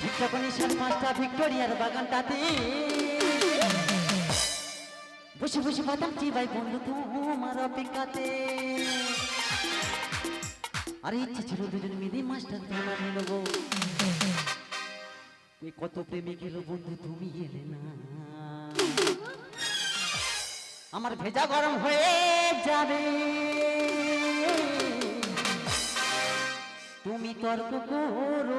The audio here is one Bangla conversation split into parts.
সাড়ে ভিক্টোরিয়ার বাগানটাতে। বসে বসে বাদাম চিবাই বন্ধু তোমার অপেক্ষাতে। আরে, ইচ্ছে ছিল দুজন মিলে মাস্টার কত প্রেমে গেল বন্ধু, তুমি এলে না। আমার ভেজা গরম হয়ে যাবে। তুমি তর্ক করো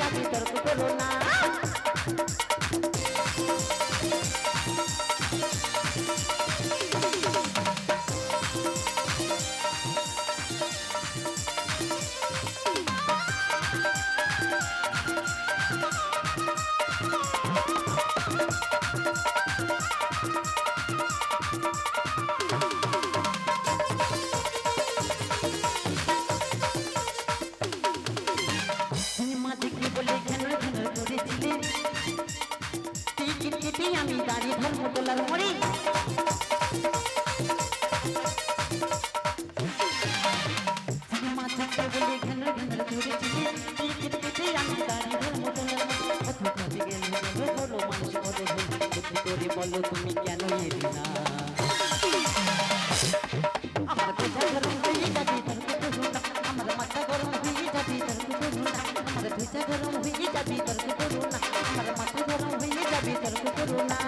হয়ে যাবে তর্ক করো না। সিনেমা কত ধর্ম তোলার পরে বলো তুমি কেন এলি না? গরম হয়ে যাবে তর্ক করো না আমার মাথা গরম হয়ে যাবে তর্ক করো না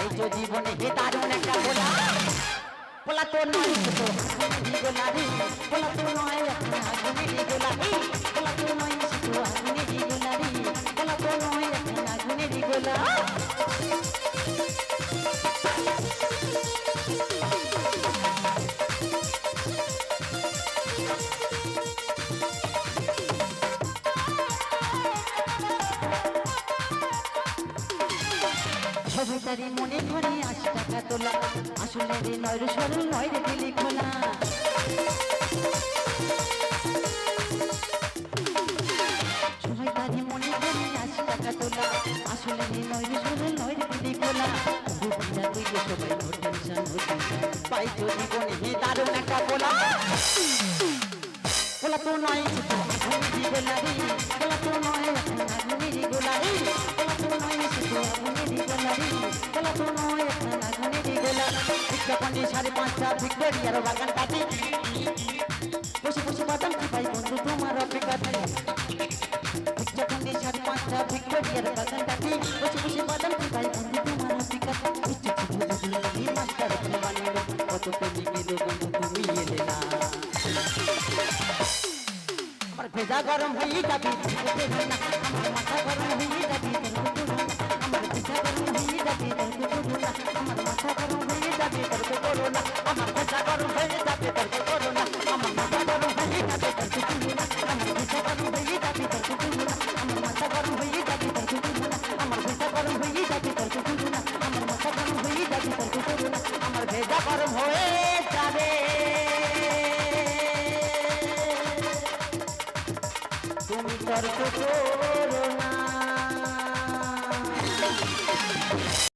চিন্তা পাইছো জীবনে হে দারুণ একটা বলা বলা তো নয় তো গোলারি বলা তো নয় আগুনে গোলা রে বলা তো নয় তো আগুনে গোলা বলা তো নয় আগুনে তারি মনে করে আশি টাকা তোলা আসলে রে নয় রে সরল নয় রে দিলি খোলা। সবাই তারি মনে করে আশি টাকা তোলা আসলে রে নয় রে সরল নয় রে দিলি খোলা। রুপিটা তুইলে সবাই নো টেনশন হতে পাইছো জীবনে হে দারুণ একটা বলা বলা তো নয় বলা তো নয় আগুনেরই বলা তো নয় আগুনেরই তো নয় এখন আগুনেরই গোলারি ঠিক যখনই সাড়ে পাঁচটা ভিক্টোরিয়ার বাগান কাটে বসে বসে বাদাম পাই বন্ধু তোমার অপেক্ষাতে যখনই সাড়ে পাঁচটা ভিক্টোরিয়ার বাগান কাটে বসে বসে বাদাম পাই বন্ধু তোমার অপেক্ষাতে ইচ্ছে ছিল যদি মাস্টার বানিয়ে কত প্রেমী গেল বন্ধু তুমি এলে না আমার ভেজা গরম হয়ে যাবে আমার মাথা গরম হয়ে যাবে যাবে দর্দ করো না আমার মাথা গরম হয়ে যাবে দর্দ করো না আমার মাথা গরম হয়ে যাবে দর্দ করো না আমার মাথা গরম হয়ে যাবে দর্দ করো না আমার মাথা গরম হয়ে যাবে দর্দ করো না আমার মাথা গরম হয়ে যাবে দর্দ করো না আমার ভেজা গরম হয়ে যাবে দর্দ করো না আমার মাথা গরম হয়ে যাবে দর্দ করো না আমার ভেজা গরম হয়ে যাবে তুমি তর্ক করো